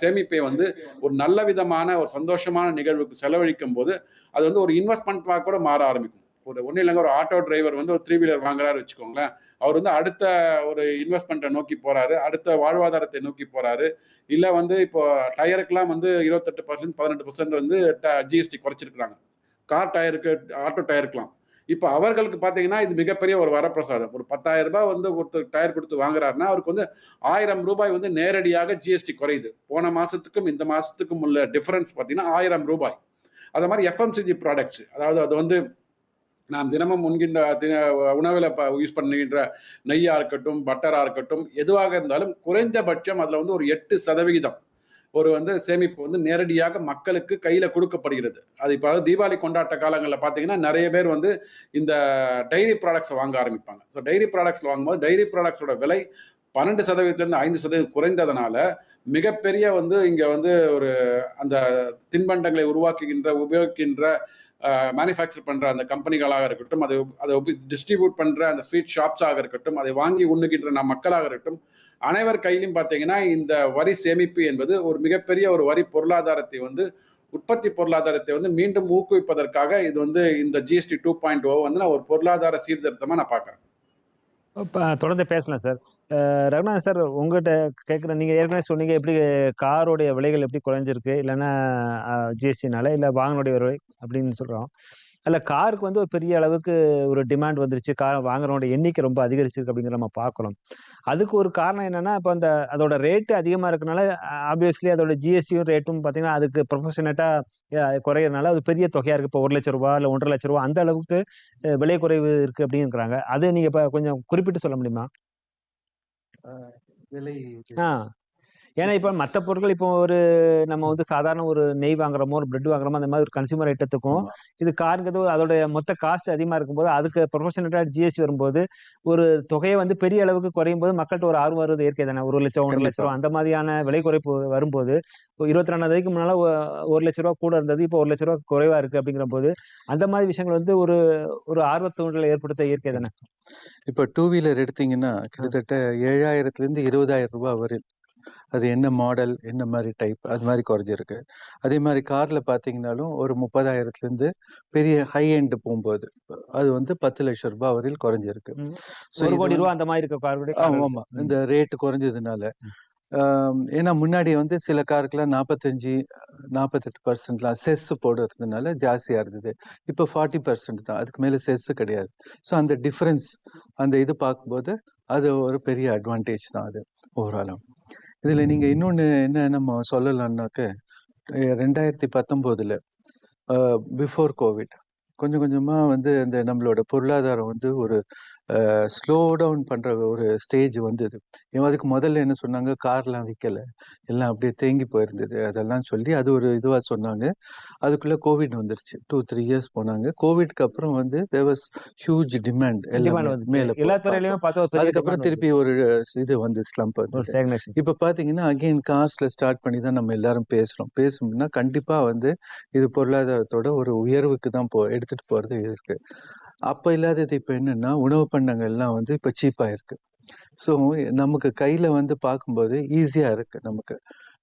சேமிப்பை வந்து ஒரு நல்ல விதமான ஒரு சந்தோஷமான நிகழ்வுக்கு செலவழிக்கும் போது அது வந்து ஒரு இன்வெஸ்ட்மெண்ட்டாக கூட மாற ஆரம்பிக்கும். ஒரு ஒன்றும் இல்லைங்க ஒரு ஆட்டோ டிரைவர் வந்து ஒரு த்ரீ வீலர் வாங்குறாரு வச்சுக்கோங்களேன். அவர் வந்து அடுத்த ஒரு இன்வெஸ்ட்மெண்ட்டை நோக்கி போகிறாரு அடுத்த வாழ்வாதாரத்தை நோக்கி போகிறாரு இல்லை வந்து இப்போ டயருக்கெலாம் வந்து இருபத்தெட்டு பர்சன்ட் பதினெட்டு பர்சன்ட் வந்து ஜிஎஸ்டி குறைச்சிருக்கிறாங்க. கார் டயருக்கு ஆட்டோ டயருக்கெலாம் இப்போ அவர்களுக்கு பார்த்தீங்கன்னா இது மிகப்பெரிய ஒரு வரப்பிரசாதம். ஒரு பத்தாயிரம் ரூபாய் வந்து ஒருத்தர் டயர் கொடுத்து வாங்குறாருன்னா அவருக்கு வந்து ஆயிரம் ரூபாய் வந்து நேரடியாக ஜிஎஸ்டி குறையுது. போன மாதத்துக்கும் இந்த மாதத்துக்கும் உள்ள டிஃபரன்ஸ் பார்த்தீங்கன்னா ஆயிரம் ரூபாய். அது மாதிரி எஃப்எம்சிஜி ப்ராடக்ட்ஸ் அதாவது அது வந்து நாம் தினமும் உண்கின்ற தின உணவில் யூஸ் பண்ணுகின்ற நெய்யாக இருக்கட்டும் பட்டராக இருக்கட்டும் எதுவாக இருந்தாலும் குறைந்தபட்சம் அதில் வந்து ஒரு எட்டு சதவிகிதம் ஒரு வந்து சேமிப்பு வந்து நேரடியாக மக்களுக்கு கையில் கொடுக்கப்படுகிறது. அது இப்போ தீபாவளி கொண்டாட்ட காலங்களில் பார்த்தீங்கன்னா நிறைய பேர் வந்து இந்த டைரி ப்ராடக்ட்ஸை வாங்க ஆரம்பிப்பாங்க. ஸோ டைரி ப்ராடக்ட்ஸ் வாங்கும்போது டைரி ப்ராடக்ட்ஸோட விலை பன்னெண்டு சதவீதத்துலேருந்து ஐந்து சதவீதம் குறைந்ததுனால மிகப்பெரிய வந்து இங்கே வந்து ஒரு அந்த தின்பண்டங்களை உருவாக்குகின்ற உபயோகிக்கின்ற மேனுஃபேக்சர் பண்ணுற அந்த கம்பெனிகளாக இருக்கட்டும் அதை அதை டிஸ்ட்ரிபியூட் பண்ணுற அந்த ஸ்வீட் ஷாப்ஸாக இருக்கட்டும் அதை வாங்கி உண்ணுகின்ற நம் மக்களாக இருக்கட்டும் அனைவர் கையிலும் பார்த்தீங்கன்னா இந்த வரி சேமிப்பு என்பது ஒரு மிகப்பெரிய ஒரு வரி பொருளாதாரத்தை வந்து உற்பத்தி பொருளாதாரத்தை வந்து மீண்டும் ஊக்குவிப்பதற்காக இது வந்து இந்த ஜிஎஸ்டி டூ பாயிண்ட் ஓ வந்து நான் ஒரு பொருளாதார சீர்திருத்தமாக நான் பார்க்குறேன். இப்போ தொடர்ந்து பேசலாம் சார். ரகுநாத் சார் உங்கள்கிட்ட கேட்குறேன் நீங்கள் ஏற்கனவே சொன்னீங்க எப்படி காரோடைய விலைகள் எப்படி குறைஞ்சிருக்கு? இல்லைன்னா ஜிஎஸ்டினால இல்லை வாகனுடைய விலை அப்படின்னு சொல்கிறோம் அதில் காருக்கு வந்து ஒரு பெரிய அளவுக்கு ஒரு டிமாண்ட் வந்துருச்சு. கார் வாங்குறவங்களோட எண்ணிக்கை ரொம்ப அதிகரிச்சிருக்கு அப்படிங்கிற நம்ம பார்க்குறோம். அதுக்கு ஒரு காரணம் என்னன்னா இப்போ அந்த அதோட ரேட்டு அதிகமாக இருக்கனால ஆப்வியஸ்லி அதோட ஜிஎஸ்டியும் ரேட்டும் பார்த்தீங்கன்னா அதுக்கு ப்ரொஃபஷனேட்டாக குறையிறதுனால அது பெரிய தொகையாக இருக்குது இப்போ ஒரு லட்ச ரூபா இல்லை ஒன்றரை லட்ச ரூபா அந்த அளவுக்கு விலை குறைவு இருக்குது அப்படிங்கிறாங்க. அது நீங்கள் இப்போ கொஞ்சம் குறிப்பிட்டு சொல்ல முடியுமா? விலை ஆ. ஏன்னா இப்போ மற்ற பொருட்கள் இப்போ ஒரு நம்ம வந்து சாதாரண ஒரு நெய் வாங்குறோமோ ஒரு பிரெட் வாங்குறோமோ அந்த மாதிரி ஒரு கன்சியூமர் ஐட்டத்துக்கும். இது காருங்கிறது அதோட மொத்த காஸ்ட் அதிகமாக இருக்கும்போது அதுக்கு ப்ரொஃபஷனட்டாக ஜிஎஸ்டி வரும்போது ஒரு தொகையை வந்து பெரிய அளவுக்கு குறையும் போது மக்கள்கிட்ட ஒரு ஆர்வம் வருது இயற்கை தானே. ஒரு லட்சம் ஒன்றரை லட்ச ரூபா அந்த மாதிரியான விலை குறைப்பு வரும்போது இப்போ இருபத்தி ரெண்டாம் தேதிக்கு முன்னால ஒரு லட்ச ரூபா கூட இருந்தது இப்போ ஒரு லட்ச ரூபா குறைவா இருக்கு அப்படிங்கிற போது அந்த மாதிரி விஷயங்கள் வந்து ஒரு ஒரு ஆர்வத்தூண்டலை ஏற்படுத்த இயற்கை தானே. இப்போ டூ வீலர் எடுத்தீங்கன்னா கிட்டத்தட்ட ஏழாயிரத்துலேருந்து இருபதாயிரம் ரூபாய் வரையும் அது என்ன மாடல் என்ன மாதிரி டைப் அது மாதிரி குறைஞ்சிருக்கு. அதே மாதிரி காரில் பார்த்தீங்கன்னாலும் ஒரு முப்பதாயிரத்துலேருந்து பெரிய ஹை எண்ட் போகும்போது அது வந்து பத்து லட்சம் ரூபாய் வரையில் குறைஞ்சிருக்கு. ஒரு கோடி ரூபா அந்த மாதிரி இருக்க கார்களுடைய ஆமா கார்கள் ஆமா. ம். இந்த ரேட் குறைஞ்சதுனால. ஏன்னா முன்னாடி வந்து சில காருக்குலாம் நாற்பத்தஞ்சு நாற்பத்தெட்டு பர்சன்ட்லாம் செஸ் போடுறதுனால ஜாஸ்தியாக இருந்தது. இப்போ ஃபார்ட்டி பர்சன்ட் தான். அதுக்கு மேலே செஸ் கிடையாது. ஸோ அந்த டிஃப்ரென்ஸ் அந்த இது பார்க்கும்போது அது ஒரு பெரிய அட்வான்டேஜ் தான் அது ஓவராலும் இதில் நீங்கள் இன்னொன்று என்ன நம்ம சொல்லலாம்னாக்க ரெண்டாயிரத்தி பத்தொம்போதில் பிஃபோர் கோவிட் கொஞ்சம் கொஞ்சமாக வந்து இந்த நம்மளோட பொருளாதாரம் வந்து ஒரு ஸ்லோ டவுன் பண்ணுற ஒரு ஸ்டேஜ் வந்தது. இவன் அதுக்கு முதல்ல என்ன சொன்னாங்க? கார்லாம் விற்கல எல்லாம் அப்படியே தேங்கி போயிருந்தது. அதெல்லாம் சொல்லி அது ஒரு இதுவாக சொன்னாங்க. அதுக்குள்ளே கோவிட் வந்துருச்சு. டூ த்ரீ இயர்ஸ் போனாங்க. கோவிட்க்கு அப்புறம் வந்து தேர் வாஸ் ஹியூஜ் டிமாண்ட் எல்லாமே மேலே அதுக்கப்புறம் திருப்பி ஒரு இது வந்து ஸ்லம்ப் ஸ்டாக்னேஷன் இப்போ பார்த்தீங்கன்னா அகைன் கார்ஸில் ஸ்டார்ட் பண்ணி தான் நம்ம எல்லாரும் பேசுகிறோம் பேசணும்னா கண்டிப்பாக வந்து இது பொருளாதாரத்தோட ஒரு உயர்வுக்கு தான் போ எடுத்துகிட்டு போகிறது இருக்கு. அப்போ இல்லாதது இப்போ என்னென்னா உணவு பண்டங்கள்லாம் வந்து இப்போ சீப்பாக இருக்குது ஸோ நமக்கு கையில் வந்து பார்க்கும்போது ஈஸியாக இருக்குது நமக்கு.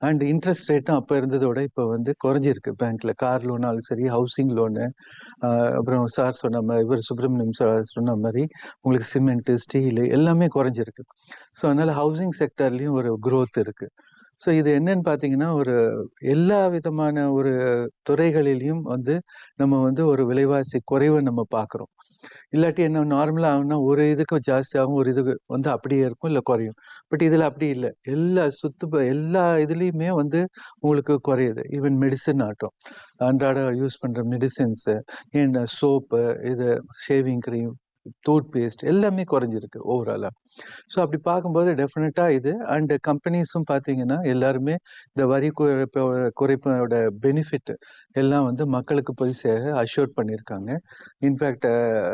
அண்ட் இன்ட்ரெஸ்ட் ரேட்டும் அப்போ இருந்ததோட இப்போ வந்து குறைஞ்சிருக்கு பேங்க்கில் கார் லோனாலும் சரி ஹவுசிங் லோனு அப்புறம் சார் சொன்ன மாதிரி இவர் சுப்பிரமணியம் சார் சொன்ன மாதிரி உங்களுக்கு சிமெண்ட்டு ஸ்டீலு எல்லாமே குறைஞ்சிருக்கு. ஸோ அதனால் ஹவுசிங் செக்டர்லேயும் ஒரு க்ரோத் இருக்குது ஸோ இது என்னன்னு பார்த்தீங்கன்னா ஒரு எல்லா விதமான ஒரு துறைகளிலையும் வந்து நம்ம வந்து ஒரு விலைவாசி குறைவை நம்ம பார்க்குறோம் இல்லாட்டி என்ன நார்மலாக ஆகும்னா ஒரு இதுக்கு ஜாஸ்தியாகும் ஒரு இதுக்கு வந்து அப்படியே இருக்கும் இல்லை குறையும். பட் இதில் அப்படி இல்லை. எல்லா சுத்து எல்லா இதுலேயுமே வந்து உங்களுக்கு குறையுது. ஈவன் மெடிசன் ஆட்டம் அன்றாட யூஸ் பண்ணுற மெடிசின்ஸு ஏன் சோப்பு இது ஷேவிங் க்ரீம் டூத் பேஸ்ட் எல்லாமே குறைஞ்சிருக்கு ஓவராலாக ஸோ அப்படி பார்க்கும்போது டெஃபினட்டாக இது. அண்ட் கம்பெனிஸும் பார்த்தீங்கன்னா எல்லாருமே இந்த வரி குறைப்போ குறைப்போட பெனிஃபிட் எல்லாம் வந்து மக்களுக்கு போய் சேர அஷ்யூர் பண்ணியிருக்காங்க. இன்ஃபேக்ட்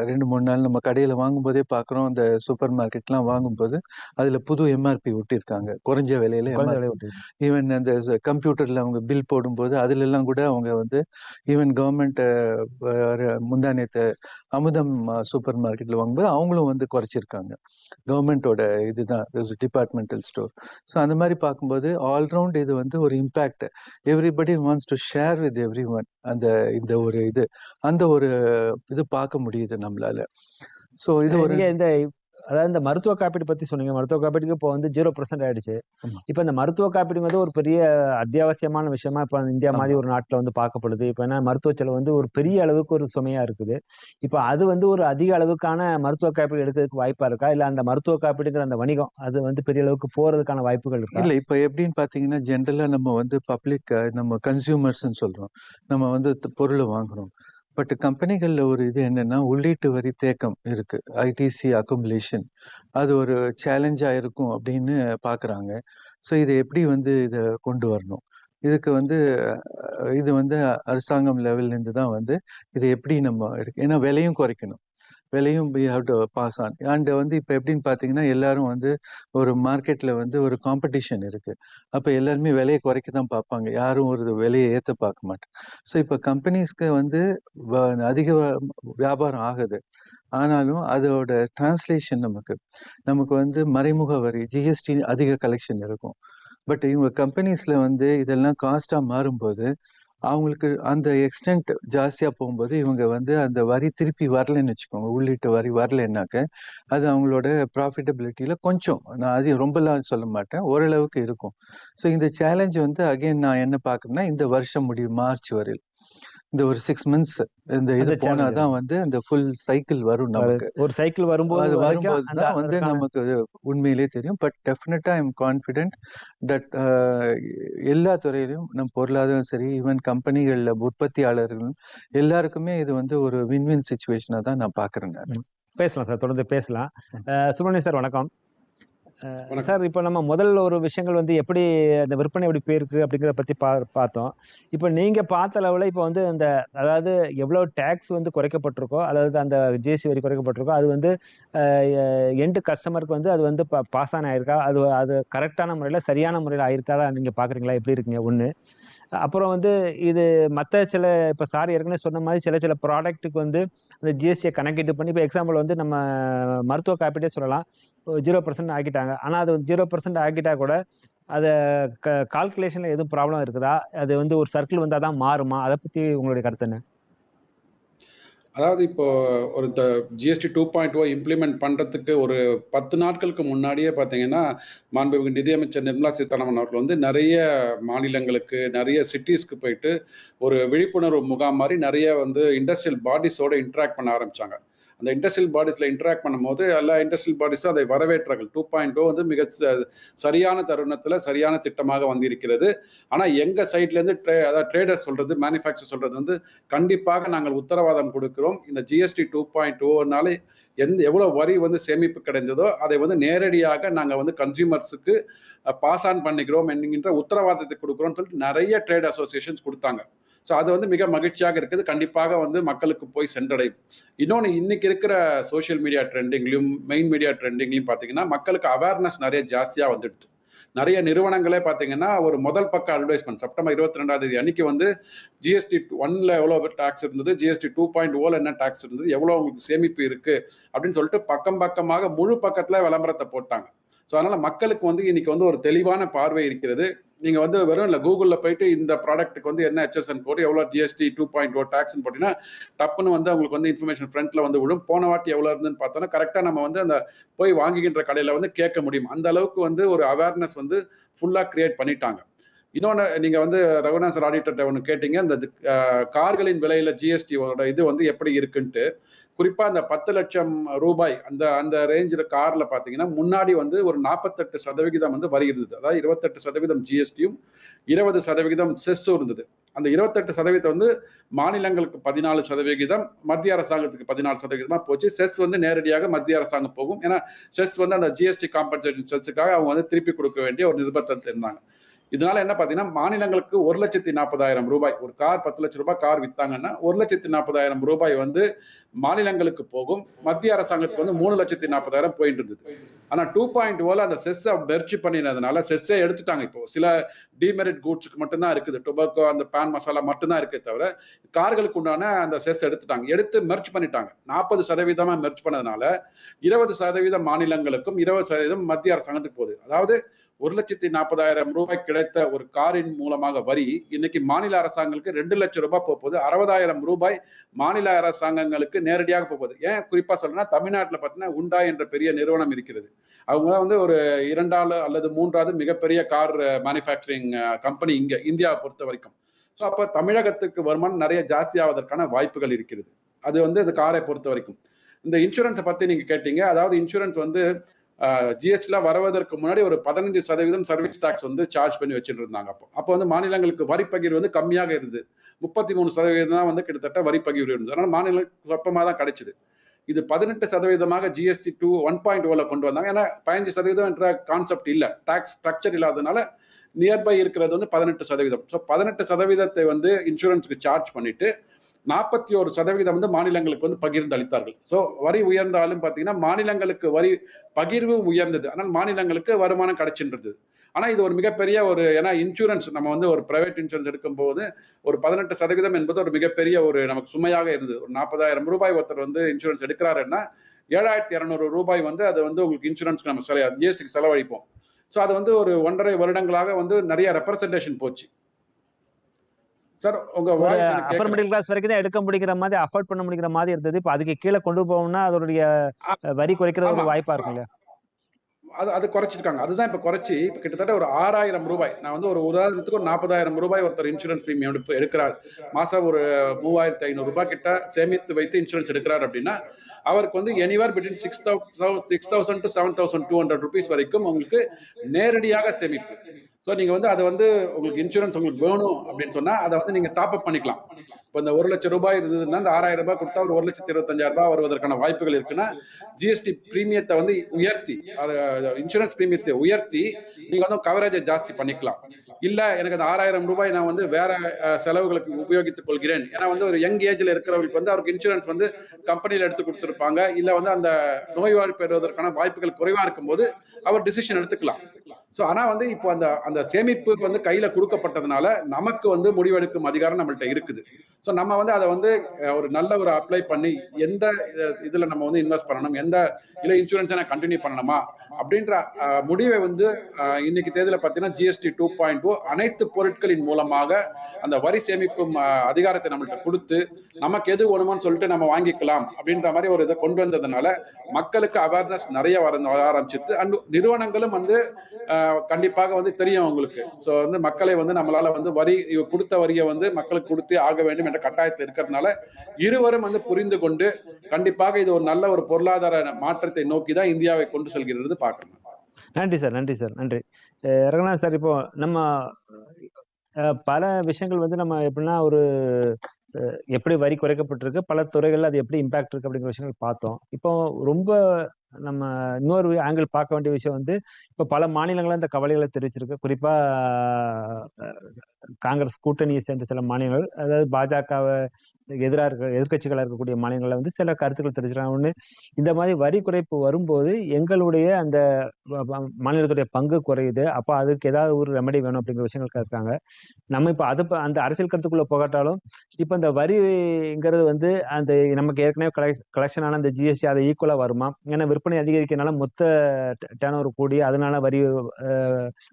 ரெண்டு மூணு நாள் நம்ம கடையில் வாங்கும்போதே பார்க்குறோம். அந்த சூப்பர் மார்க்கெட்லாம் வாங்கும்போது அதில் புது எம்ஆர்பி ஒட்டியிருக்காங்க. குறைஞ்ச விலையில எம்ஆர்பி ஈவன் அந்த கம்ப்யூட்டரில் அவங்க பில் போடும்போது அதுலெல்லாம் கூட அவங்க வந்து ஈவன் கவர்மெண்ட் முந்தானியத்தை அமுதம் சூப்பர் மார்க்கெட்டில் வாங்கும்போது அவங்களும் வந்து குறைச்சிருக்காங்க. கவர்மெண்ட்டோட இதுதான் டிபார்ட்மெண்டல் ஸ்டோர் ஸோ அந்த மாதிரி பார்க்கும்போது ஆல்ரவுண்ட் இது வந்து ஒரு impact everybody wants to share with every one அந்த இந்த ஒரு இது அந்த ஒரு இது பார்க்க முடியுது நம்மளால. ஸோ இது ஒரு இந்த அதாவது இந்த மருத்துவ காப்பீடு பத்தி சொன்னீங்க. மருத்துவ காப்பீடுக்கு இப்போ வந்து ஜீரோ பர்சன்ட் ஆயிடுச்சு. இப்போ இந்த மருத்துவ காப்பீடுங்கிறது ஒரு பெரிய அத்தியாவசியமான விஷயமா இப்போ இந்தியா மாதிரி. ஒரு நாட்டில் வந்து பார்க்கப்படுது. இப்போ என்ன மருத்துவ செலவு வந்து ஒரு பெரிய அளவுக்கு ஒரு சுமையா இருக்குது. இப்போ அது வந்து ஒரு அதிக அளவுக்கான மருத்துவ காப்பீடு எடுக்கிறதுக்கு வாய்ப்பா இருக்கா? இல்லை அந்த மருத்துவ காப்பீடுங்கிற அந்த வணிகம் அது வந்து பெரிய அளவுக்கு போறதுக்கான வாய்ப்புகள் இருக்கா? இல்ல இப்ப எப்படின்னு பாத்தீங்கன்னா ஜென்ரலா நம்ம வந்து பப்ளிக் நம்ம கன்சியூமர்ஸ்னு சொல்றோம். நம்ம வந்து பொருளை வாங்குறோம். பட் கம்பெனிகளில் ஒரு இது என்னென்னா உள்ளீட்டு வரி தேக்கம் இருக்குது ஐடிசி அக்குமுலேஷன் அது ஒரு சேலஞ்சாக இருக்கும் அப்படின்னு பார்க்குறாங்க ஸோ இதை எப்படி வந்து இதை கொண்டு வரணும்? இதுக்கு வந்து இது வந்து அரசாங்கம் லெவல்லேருந்து தான் வந்து இதை எப்படி நம்ம எடுக்க ஏன்னா விலையும் குறைக்கணும். விலையும் be how to pass on and வந்து இப்போ எப்படின்னு பார்த்தீங்கன்னா எல்லாரும் வந்து ஒரு மார்க்கெட்டில் வந்து ஒரு காம்படிஷன் இருக்குது அப்போ எல்லாருமே விலையை குறைக்க தான் பார்ப்பாங்க. யாரும் ஒரு விலையை ஏற்ற பார்க்க மாட்டாங்க. ஸோ இப்போ கம்பெனிஸ்க்கு வந்து வ- அதிக வியாபாரம் ஆகுது. ஆனாலும் அதோட டிரான்ஸ்லேஷன் நமக்கு நமக்கு வந்து மறைமுக வரி ஜிஎஸ்டி அதிக கலெக்ஷன் இருக்கும். பட் இவங்க கம்பெனிஸில் வந்து இதெல்லாம் காஸ்ட்டாக மாறும்போது அவங்களுக்கு அந்த எக்ஸ்டென்ட் ஜாஸ்தியாக போகும்போது இவங்க வந்து அந்த வரி திருப்பி வரலைன்னு வச்சுக்கோங்க. உள்ளிட்ட வரி வரலன்னாக்க அது அவங்களோட ப்ராஃபிட்டபிலிட்டியில் கொஞ்சம் நான் அது ரொம்பலாம் சொல்ல மாட்டேன். ஓரளவுக்கு இருக்கும். ஸோ இந்த சேலஞ்ச் வந்து அகைன் நான் என்ன பார்க்குறேன்னா இந்த வருஷம் முடியும் மார்ச் வரையில். இந்த ஒரு சிக்ஸ் மந்த்ஸ் இந்த இது அந்த போனால் challenge தான் வந்து அந்த ஃபுல் சைக்கிள் வரும் நமக்கு. ஒரு சைக்கிள் வரும்போது அது வரும்போது தான் வந்து நமக்கு உண்மையிலே தெரியும். பட் டெஃபினட்டா ஐ எம் கான்ஃபிடென்ட் தட் எல்லா துறையிலும் நம் பொருளாதாரம் சரி ஈவன் கம்பெனிகளில் உற்பத்தியாளர்களும் எல்லாருக்குமே இது வந்து ஒரு வின் வின் சுச்சுவேஷனாக தான் நான் பார்க்குறேன் பேசலாம் சார் தொடர்ந்து பேசலாம். அஹ் சுப்பிரமணியம் சார் வணக்கம். சார் இப்போ நம்ம முதல்ல ஒரு விஷயங்கள் வந்து எப்படி அந்த விற்பனை எப்படி போயிருக்கு அப்படிங்கிறத பற்றி பா பார்த்தோம். இப்போ நீங்கள் பார்த்த அளவில் இப்போ வந்து அந்த அதாவது எவ்வளோ டேக்ஸ் வந்து குறைக்கப்பட்டிருக்கோ அதாவது அந்த ஜிஎஸ்டி வரி குறைக்கப்பட்டிருக்கோ அது வந்து எண்டு கஸ்டமருக்கு வந்து அது வந்து பாஸ் ஆன் ஆயிருக்கா? அது அது கரெக்டான முறையில் சரியான முறையில் ஆயிருக்கா நீங்கள் பார்க்குறீங்களா? எப்படி இருக்கீங்க? ஒன்று அப்புறம் வந்து இது மற்ற சில இப்போ சார் ஏற்கனவே சொன்ன மாதிரி சில சில ப்ராடக்ட்டுக்கு வந்து அந்த ஜிஎஸ்டியை கணக்கிட்டு பண்ணி இப்போ எக்ஸாம்பிள் வந்து நம்ம மருத்துவ காப்பீட்டே சொல்லலாம். ஜீரோ பர்சன்ட் ஆக்கிட்டாங்க. ஆனால் அது ஜீரோ பர்சன்ட் ஆக்கிட்டா கூட அதை க கால்குலேஷனில் எதுவும் ப்ராப்ளம் இருக்குதா? அது வந்து ஒரு சர்க்கிள் வந்தால் தான் மாறுமா? அதை பற்றி உங்களுடைய கருத்து என்ன? அதாவது இப்போ ஒரு இந்த GST two point O implement பண்ணுறதுக்கு ஒரு பத்து நாட்களுக்கு முன்னாடியே பார்த்தீங்கன்னா மாண்புமிகு நிதியமைச்சர் நிர்மலா சீதாராமன் அவர்கள் வந்து நிறைய மாநிலங்களுக்கு நிறைய சிட்டிஸ்க்கு போயிட்டு ஒரு விழிப்புணர்வு முகாம் மாதிரி நிறைய வந்து இண்டஸ்ட்ரியல் பாடிஸோட இன்ட்ராக்ட் பண்ண ஆரம்பித்தாங்க அந்த இண்டஸ்ட்ரியல் பாடிஸில் இன்டராக்ட் பண்ணும்போது எல்லா இண்டஸ்ட்ரியல் பாடிஸும் அதை வரவேற்றார்கள். டூ பாயிண்ட் oh வந்து மிக சரியான தருணத்தில் சரியான திட்டமாக வந்திருக்கிறது. ஆனால் எங்கள் சைட்லேருந்து ட்ரே அதாவது ட்ரேடர் சொல்கிறது மேனுஃபேக்சர் சொல்கிறது வந்து கண்டிப்பாக நாங்கள் உத்தரவாதம் கொடுக்கிறோம். இந்த ஜிஎஸ்டி டூ பாயிண்ட் டூனால oh எந்த எவ்வளோ வரி வந்து சேமிப்பு கிடைந்ததோ அதை வந்து நேரடியாக நாங்கள் வந்து கன்சியூமர்ஸுக்கு பாஸ் ஆன் பண்ணிக்கிறோம் என்கின்ற உத்தரவாதத்தை கொடுக்குறோம்னு சொல்லிட்டு நிறைய ட்ரேட் அசோசியேஷன்ஸ் கொடுத்தாங்க. ஸோ அது வந்து மிக மகிழ்ச்சியாக இருக்குது. கண்டிப்பாக வந்து மக்களுக்கு போய் சென்றடையும். இன்னொன்று இன்னைக்கு இருக்கிற சோஷியல் மீடியா ட்ரெண்டிங்லையும் மெயின் மீடியா ட்ரெண்டிங்லையும் பார்த்தீங்கன்னா மக்களுக்கு அவேர்னஸ் நிறைய ஜாஸ்தியாக வந்துடுது. நிறைய நிறுவனங்களே பார்த்தீங்கன்னா ஒரு முதல் பக்க அட்வர்டைஸ்மெண்ட் செப்டம்பர் இருபத்தி ரெண்டாம் தேதி அன்னைக்கு வந்து ஜிஎஸ்டி ஒன்ல எவ்வளோ டாக்ஸ் இருந்தது ஜிஎஸ்டி டூ பாயிண்ட் ஓல என்ன டாக்ஸ் இருந்தது எவ்வளோ உங்களுக்கு சேமிப்பு இருக்கு அப்படின்னு சொல்லிட்டு பக்கம் பக்கமாக முழு பக்கத்தில் விளம்பரத்தை போட்டாங்க. ஸோ அதனால மக்களுக்கு வந்து இன்னைக்கு வந்து ஒரு தெளிவான பார்வை இருக்கிறது. நீங்கள் வந்து வெறும் இல்லை கூகுளில் போயிட்டு இந்த ப்ராடக்ட்டுக்கு வந்து என்ன ஹெச்எஸ்என் கோடு எவ்வளோ ஜிஎஸ்டி டூ பாயிண்ட் ஓ டேக்ஸ்னு oh போட்டிங்கன்னா டப்புன்னு வந்து அவங்களுக்கு வந்து இன்ஃபர்மேஷன் ஃப்ரண்ட்டில் வந்து விடும் போன வாட்டி எவ்வளோ இருந்துன்னு பார்த்தோன்னா கரெக்டாக நம்ம வந்து அந்த போய் வாங்குகின்ற கடையில் வந்து கேட்க முடியும். அந்த அளவுக்கு வந்து ஒரு அவேர்னஸ் வந்து ஃபுல்லாக கிரியேட் பண்ணிட்டாங்க. இன்னொன்று நீங்கள் வந்து ரகுநாத் ஆடிட்டர்கிட்ட ஒன்று கேட்டீங்க அந்த கார்களின் விலையில் ஜிஎஸ்டியோட இது வந்து எப்படி இருக்குன்ட்டு. குறிப்பாக அந்த பத்து லட்சம் ரூபாய் அந்த அந்த ரேஞ்சில் காரில் பார்த்தீங்கன்னா முன்னாடி வந்து ஒரு நாற்பத்தெட்டு சதவிகிதம் வந்து வரி இருந்தது. அதாவது இருபத்தெட்டு சதவீதம் ஜிஎஸ்டியும் இருபது சதவிகிதம் செஸ்ஸும் இருந்தது. அந்த இருபத்தெட்டு சதவீதம் வந்து மாநிலங்களுக்கு பதினாலு சதவிகிதம் மத்திய அரசாங்கத்துக்கு பதினாலு சதவிகிதமாக போச்சு. செஸ் வந்து நேரடியாக மத்திய அரசாங்கம் போகும். ஏன்னா செஸ் வந்து அந்த ஜிஎஸ்டி காம்பன்சேஷன் செஸ்ஸுக்காக அவங்க வந்து திருப்பி கொடுக்க வேண்டிய ஒரு நிர்பந்தத்தில் இருந்தாங்க. இதனால என்ன பார்த்தீங்கன்னா மாநிலங்களுக்கு ஒரு லட்சத்தி நாற்பதாயிரம் ரூபாய் ஒரு கார் பத்து லட்சம் ரூபாய் கார் வித்தாங்கன்னா ஒரு லட்சத்தி நாற்பதாயிரம் ரூபாய் வந்து மாநிலங்களுக்கு போகும். மத்திய அரசாங்கத்துக்கு வந்து மூணு லட்சத்தி நாற்பதாயிரம் போயிட்டு இருந்தது. ஆனா டூ பாயிண்ட் ஓல அந்த செஸ்ஸை பெர்ச்சி பண்ணினதுனால செஸ்ஸே எடுத்துட்டாங்க. இப்போ சில டிமெரிட் கூட்ஸுக்கு மட்டும்தான் இருக்குது. டொபாக்கோ அந்த பேன் மசாலா மட்டும்தான் இருக்கே தவிர கார்களுக்கு உண்டான அந்த செஸ் எடுத்துட்டாங்க. எடுத்து மெர்ச் பண்ணிட்டாங்க. நாற்பது சதவீதமா மெர்ச் பண்ணதுனால இருபது சதவீதம் மாநிலங்களுக்கும் இருபது சதவீதம் மத்திய அரசாங்கத்துக்கு போகுது. அதாவது ஒரு லட்சத்தி நாற்பதாயிரம் ரூபாய் கிடைத்த ஒரு காரின் மூலமாக வரி இன்னைக்கு மாநில அரசாங்கங்களுக்கு ரெண்டு லட்சம் ரூபாய் போகுது. அறுபதாயிரம் ரூபாய் மாநில அரசாங்கங்களுக்கு நேரடியாக போகுது. ஏன்? குறிப்பாக சொல்லணும்னா தமிழ்நாட்டில் பார்த்தீங்கன்னா உண்டா என்ற பெரிய நிறுவனம் இருக்கிறது. அவங்க வந்து ஒரு இரண்டாவது அல்லது மூன்றாவது மிகப்பெரிய கார் மேனுஃபேக்சரிங் கம்பெனி இங்கே இந்தியாவை பொறுத்த வரைக்கும். ஸோ அப்போ தமிழகத்துக்கு வருமானம் நிறைய ஜாஸ்தியாவதற்கான வாய்ப்புகள் இருக்கிறது. அது வந்து இந்த காரை பொறுத்த வரைக்கும். இந்த இன்சூரன்ஸை பற்றி நீங்கள் கேட்டீங்க. அதாவது இன்சூரன்ஸ் வந்து ஜிஎஸ்டிலாம் வருவதற்கு முன்னாடி ஒரு பதினஞ்சு சதவீதம் சர்வீஸ் டாக்ஸ் வந்து சார்ஜ் பண்ணி வச்சுட்டு இருந்தாங்க அப்போ. அப்போ வந்து மாநிலங்களுக்கு வரி பகிர்வு வந்து கம்மியாக இருந்தது. முப்பத்தி மூணு சதவீதம் தான் வந்து கிட்டத்தட்ட வரி பகிர்வு இருந்தது. அதனால் மாநிலங்களுக்கு சொப்பமாக தான் கிடைச்சிது. இது பதினெட்டு சதவீதமாக ஜிஎஸ்டி டூ ஒன் பாயிண்ட் ஓவில் கொண்டு வந்தாங்க. ஏன்னா பதினஞ்சு சதவீதம் என்ற கான்செப்ட் இல்லை. டாக்ஸ் ஸ்ட்ரக்சர் இல்லாததுனால நியர்பை இருக்கிறது வந்து பதினெட்டு சதவீதம். ஸோ பதினெட்டு சதவீதத்தை வந்து இன்சூரன்ஸுக்கு சார்ஜ் பண்ணிட்டு நாற்பத்தி ஒரு சதவீதம் வந்து மாநிலங்களுக்கு வந்து பகிர்ந்து அளித்தார்கள். ஸோ வரி உயர்ந்தாலும் பார்த்தீங்கன்னா மாநிலங்களுக்கு வரி பகிர்வும் உயர்ந்தது. ஆனால் மாநிலங்களுக்கு வருமானம் கிடைச்சின்றது. ஆனால் இது ஒரு மிகப்பெரிய ஒரு ஏன்னா இன்சூரன்ஸ் நம்ம வந்து ஒரு பிரைவேட் இன்சூரன்ஸ் எடுக்கும்போது ஒரு பதினெட்டு சதவீதம் என்பது ஒரு மிகப்பெரிய ஒரு நமக்கு சுமையாக இருந்தது. ஒரு நாற்பதாயிரம் ரூபாய் ஒருத்தர் வந்து இன்சூரன்ஸ் எடுக்கிறாருன்னா ஏழாயிரத்தி இரநூறு ரூபாய் வந்து அது வந்து உங்களுக்கு இன்சூரன்ஸ்க்கு நம்ம செல ஜிஎஸ்டிக்கு செலவழிப்போம். ஸோ அது வந்து ஒரு ஒன்றரை வருடங்களாக வந்து நிறைய ரெப்ரசன்டேஷன் போச்சு. சார் உங்க அப்பர் மிடில் கிளாஸ் வரைக்கும் தான் எடுக்க முடிக்கிற மாதிரி அஃபோர்ட் பண்ண முடிக்கிற மாதிரி இருந்தது. இப்போ அதுக்கு கீழே கொண்டு போகணும்னா அதோடைய வரி குறைக்கிறது ஒரு. வாய்ப்பா இல்லையா அது அது குறைச்சிருக்காங்க. அதுதான் இப்போ குறைச்சி இப்போ கிட்டத்தட்ட ஒரு ஆறாயிரம் ரூபாய். நான் வந்து ஒரு உதாரணத்துக்கு ஒரு நாற்பதாயிரம் ரூபாய் ஒருத்தர் இன்சூரன்ஸ் ப்ரீமியம் எடுப்பு எடுக்கிறார். மாதம் ஒரு மூவாயிரத்தி ஐநூறு ரூபாய் கிட்ட சேமித்து வைத்து இன்சூரன்ஸ் எடுக்கிறார் அப்படின்னா அவருக்கு வந்து anywhere between six thousand six thousand to seven thousand two hundred rupees வரைக்கும் உங்களுக்கு நேரடியாக சேமிப்பு. ஸோ நீங்கள் வந்து அதை வந்து உங்களுக்கு இன்சூரன்ஸ் உங்களுக்கு வேணும் அப்படின்னு சொன்னால் அதை வந்து நீங்கள் டாப் அப் பண்ணிக்கலாம். இப்போ இந்த ஒரு லட்சம் ரூபாய் இருந்ததுன்னா இந்த ஆறாயிரம் ரூபாய் கொடுத்தா ஒரு ஒரு லட்சத்தி இருபத்தஞ்சாயிரம் ரூபாய் வருவதற்கான வாய்ப்புகள் இருக்குன்னா ஜிஎஸ்டி ப்ரீமியத்தை வந்து உயர்த்தி இன்சூரன்ஸ் பிரீமியத்தை உயர்த்தி நீங்கள் வந்து கவரேஜை ஜாஸ்தி பண்ணிக்கலாம். இல்லை எனக்கு அந்த ஆறாயிரம் ரூபாய் நான் வந்து வேற செலவுகளுக்கு உபயோகித்துக் கொள்கிறேன். ஏன்னா வந்து ஒரு யங் ஏஜில் இருக்கிறவங்களுக்கு வந்து அவருக்கு இன்சூரன்ஸ் வந்து கம்பெனியில் எடுத்து கொடுத்துருப்பாங்க. இல்லை வந்து அந்த நோய்வாய் பெறுவதற்கான வாய்ப்புகள் குறைவா இருக்கும்போது அவர் டிசிஷன் எடுத்துக்கலாம். ஸோ ஆனால் வந்து இப்போ அந்த அந்த சேமிப்பு வந்து கையில் கொடுக்கப்பட்டதுனால நமக்கு வந்து முடிவெடுக்கும் அதிகாரம் நம்மள்ட்ட இருக்குது. ஸோ நம்ம வந்து அதை வந்து ஒரு நல்ல ஒரு அப்ளை பண்ணி எந்த இதில் நம்ம வந்து இன்வெஸ்ட் பண்ணணும் எந்த இல்லை இன்சூரன்ஸை நான் கண்டினியூ பண்ணணுமா அப்படின்ற முடிவை வந்து இன்னைக்கு தேதியில் பார்த்தீங்கன்னா ஜிஎஸ்டி டூ பாயிண்ட் டூ அனைத்து பொருட்களின் மூலமாக அந்த வரி சேமிப்பும் அதிகாரத்தை நம்மள்கிட்ட கொடுத்து நமக்கு எது வேணுமோன்னு சொல்லிட்டு நம்ம வாங்கிக்கலாம் அப்படின்ற மாதிரி ஒரு இதை கொண்டு வந்ததுனால மக்களுக்கு அவேர்னஸ் நிறைய வர ஆரம்பிச்சிட்டு அண்ட் நிறுவனங்களும் வந்து கண்டிப்பாக வந்து தெரியும் அவங்களுக்கு. ஸோ வந்து மக்களை வந்து நம்மளால வந்து வரி கொடுத்த வரியை வந்து மக்களுக்கு கொடுத்தே ஆக வேண்டும் என்ற கட்டாயத்தில் இருக்கிறதுனால இருவரும் வந்து புரிந்து கொண்டு கண்டிப்பாக இது ஒரு நல்ல ஒரு பொருளாதார மாற்றத்தை நோக்கி தான் இந்தியாவை கொண்டு செல்கிறது பார்க்கணும். நன்றி சார் நன்றி சார் நன்றி. அஹ் ரங்கநாத் சார் இப்போ நம்ம பல விஷயங்கள் வந்து நம்ம எப்படின்னா ஒரு எப்படி வரி குறைக்கப்பட்டிருக்கு பல துறைகளில் அது எப்படி இம்பாக்ட் இருக்கு அப்படிங்கிற விஷயங்கள் பார்த்தோம். இப்போ ரொம்ப நம்ம இன்னொரு ஆங்கிள் பார்க்க வேண்டிய விஷயம் வந்து இப்போ பல மாநிலங்களும் இந்த கவலைகளை தெரிவிச்சிருக்கு. குறிப்பா காங்கிரஸ் கூட்டணியை சேர்ந்த சில மாநிலங்கள் அதாவது பாஜகவை எதிராக இருக்க எதிர்க்கட்சிகளாக இருக்கக்கூடிய மாநிலங்களில் வந்து சில கருத்துக்கள் தெரிவிச்சிருக்காங்க. ஒன்று இந்த மாதிரி வரி குறைப்பு வரும்போது எங்களுடைய அந்த மாநிலத்துடைய பங்கு குறையுது. அப்போ அதுக்கு ஏதாவது ஒரு ரெமெடி வேணும் அப்படிங்கிற விஷயங்கள் இருக்காங்க நம்ம இப்போ அது அந்த அரசியல் கருத்துக்குள்ளே போகாட்டாலும் இப்போ இந்த வரிங்கிறது வந்து அந்த நமக்கு ஏற்கனவே கலெ கலெக்ஷனான அந்த ஜிஎஸ்டி அதை ஈக்குவலாக வருமா? ஏன்னா விற்பனை அதிகரிக்கிறனால மொத்த டேர்ன் ஓவர் கூடி அதனால வரி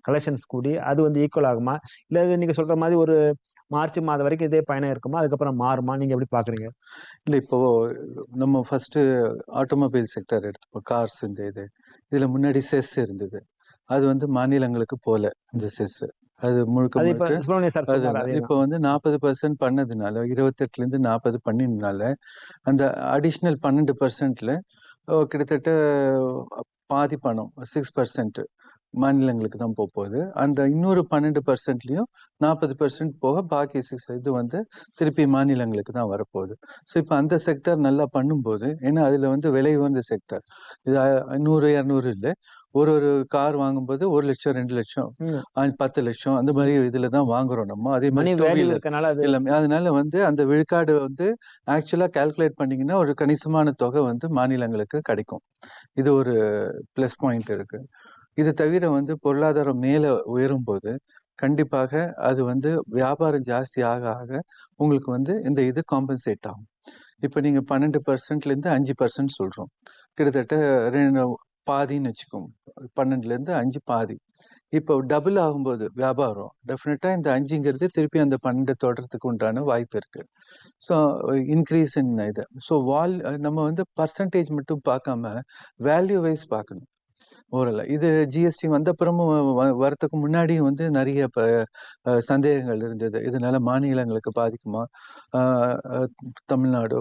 கலெக்ஷன்ஸ் கூடி அது வந்து ஈக்குவல் ஆகுமா? இல்லை இது நீங்கள் சொல்கிற மாதிரி ஒரு மார்ச் மாதம் வரைக்கும் இதே பயணம் இருக்குமா? அதுக்கப்புறம் மாறுமா? நீங்க எப்படி பாக்குறீங்க? இல்லை இப்போ நம்ம ஃபர்ஸ்ட் ஆட்டோமொபைல் செக்டர் எடுத்துப்போம் கார்ஸ் இந்த இது இதுல முன்னாடி செஸ் இருந்தது. அது வந்து மாநிலங்களுக்கு போல இந்த செஸ். அது முழுக்க இப்ப வந்து நாற்பது பர்சன்ட் பண்ணதுனால இருபத்தெட்டுல இருந்து நாற்பது பண்ணினால அந்த அடிஷ்னல் பன்னெண்டு பர்சன்ட்ல கிட்டத்தட்ட பாதி பணம் சிக்ஸ் பர்சன்ட் மாநிலங்களுக்கு தான் போக போகுது. அந்த இன்னொரு பன்னெண்டு பர்சன்ட்லயும் நாற்பது பர்சன்ட் போக பாக்கி சிக்ஸ் இது வந்து திருப்பி மாநிலங்களுக்கு தான் வரப்போகுது. ஸோ இப்போ அந்த செக்டர் நல்லா பண்ணும்போது ஏன்னா அதுல வந்து விலை உயர்ந்த செக்டர் இது நூறு இரநூறு இல்லை. ஒரு ஒரு கார் வாங்கும்போது ஒரு லட்சம் ரெண்டு லட்சம் பத்து லட்சம் அந்த மாதிரி இதுல தான் வாங்குறோம் நம்ம. அதே மாதிரி எல்லாமே. அதனால வந்து அந்த விழுக்காடு வந்து ஆக்சுவலா கால்குலேட் பண்ணீங்கன்னா ஒரு கணிசமான தொகை வந்து மாநிலங்களுக்கு கிடைக்கும். இது ஒரு ப்ளஸ் பாயிண்ட் இருக்கு. இது தவிர வந்து பொருளாதாரம் மேலே உயரும் போது கண்டிப்பாக அது வந்து வியாபாரம் ஜாஸ்தி ஆக ஆக உங்களுக்கு வந்து இந்த இது காம்பன்சேட் ஆகும். இப்போ நீங்கள் பன்னெண்டு பர்சன்ட்லேருந்து அஞ்சு பர்சன்ட் சொல்கிறோம் கிட்டத்தட்ட ரெண்டு பாதின்னு வச்சுக்கோங்க. பன்னெண்டுலேருந்து அஞ்சு பாதி. இப்போ டபுள் ஆகும்போது வியாபாரம் டெஃபினட்டாக இந்த அஞ்சுங்கிறது திருப்பி அந்த பன்னெண்டு தொடர்றதுக்கு உண்டான வாய்ப்பு இருக்குது ஸோ இன்க்ரீஸ் இன் இது. ஸோ வால் நம்ம வந்து பர்சன்டேஜ் மட்டும் பார்க்காம வேல்யூ வைஸ் பார்க்கணும். ஓரல இது ஜிஎஸ்டி வந்தப்புறமும் வ- வரதுக்கு முன்னாடியும் வந்து நிறைய சந்தேகங்கள் இருந்தது. இதனால மாநிலங்களுக்கு பாதிக்குமா? தமிழ்நாடு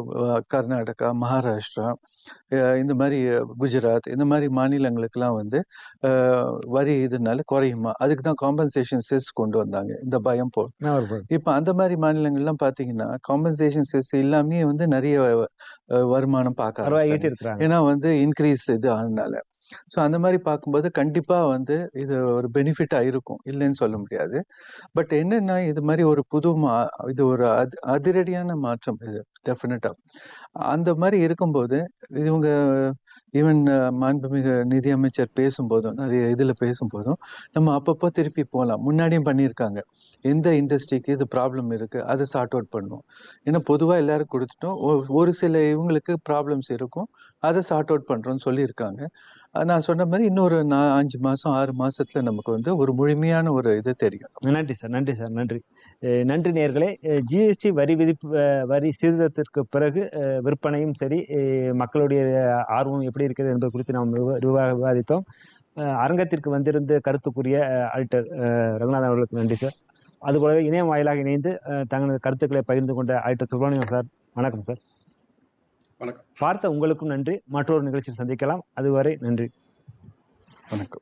கர்நாடகா மகாராஷ்டிரா இந்த மாதிரி குஜராத் இந்த மாதிரி மாநிலங்களுக்கெல்லாம் வந்து வரி இதனால குறையுமா? அதுக்கு தான் காம்பன்சேஷன் செஸ் கொண்டு வந்தாங்க. இந்த பயம் போ. இப்போ அந்த மாதிரி மாநிலங்கள்லாம் பார்த்தீங்கன்னா காம்பன்சேஷன் செஸ் எல்லாமே வந்து நிறைய வருமானம் பார்க்க ஏன்னா வந்து இன்க்ரீஸ் இது ஆனதுனால. ஸோ அந்த மாதிரி பார்க்கும்போது கண்டிப்பாக வந்து இது ஒரு பெனிஃபிட்டாக இருக்கும். இல்லைன்னு சொல்ல முடியாது. பட் என்னென்னா இது மாதிரி ஒரு புது மா இது ஒரு அதி அதிரடியான மாற்றம் இது டெஃபினட்டாக அந்த மாதிரி இருக்கும்போது இவங்க ஈவன் மாண்புமிகு நிதியமைச்சர் பேசும்போதும் நிறைய இதில் பேசும்போதும் நம்ம அப்பப்போ திருப்பி போகலாம் முன்னாடியும் பண்ணியிருக்காங்க. எந்த இண்டஸ்ட்ரிக்கு இது ப்ராப்ளம் இருக்குது அதை சார்ட் அவுட் பண்ணுவோம். ஏன்னா பொதுவாக எல்லோரும் கொடுத்துட்டோம். ஒ- ஒரு சில இவங்களுக்கு ப்ராப்ளம்ஸ் இருக்கும் அதை சார்ட் அவுட் பண்ணுறோன்னு சொல்லியிருக்காங்க. நான் சொன்ன மாதிரி இன்னொரு நான் அஞ்சு மாதம் ஆறு மாதத்தில் நமக்கு வந்து ஒரு முழுமையான ஒரு இது தெரியும். நன்றி சார் நன்றி சார் நன்றி. நன்றி நேர்களே ஜிஎஸ்டி வரி விதிப்பு வரி சீர்திருத்தத்திற்கு பிறகு விற்பனையும் சரி மக்களுடைய ஆர்வம் எப்படி இருக்குது என்பது குறித்து நாம் விவா- விவாதித்தோம். அரங்கத்திற்கு வந்திருந்த கருத்துக்குரிய அஹ் ஆல்டர் ரகுநாதன் அவர்களுக்கு நன்றி சார். அதுபோலவே இணையம் வாயிலாக இணைந்து தங்களது கருத்துக்களை பகிர்ந்து கொண்ட ஆல்டர் சுப்பிரமணியம் சார் வணக்கம் சார். வணக்கம். பார்த்த உங்களுக்கும் நன்றி. மற்றொரு நிகழ்ச்சியில் சந்திக்கலாம். அதுவரை நன்றி. வணக்கம்.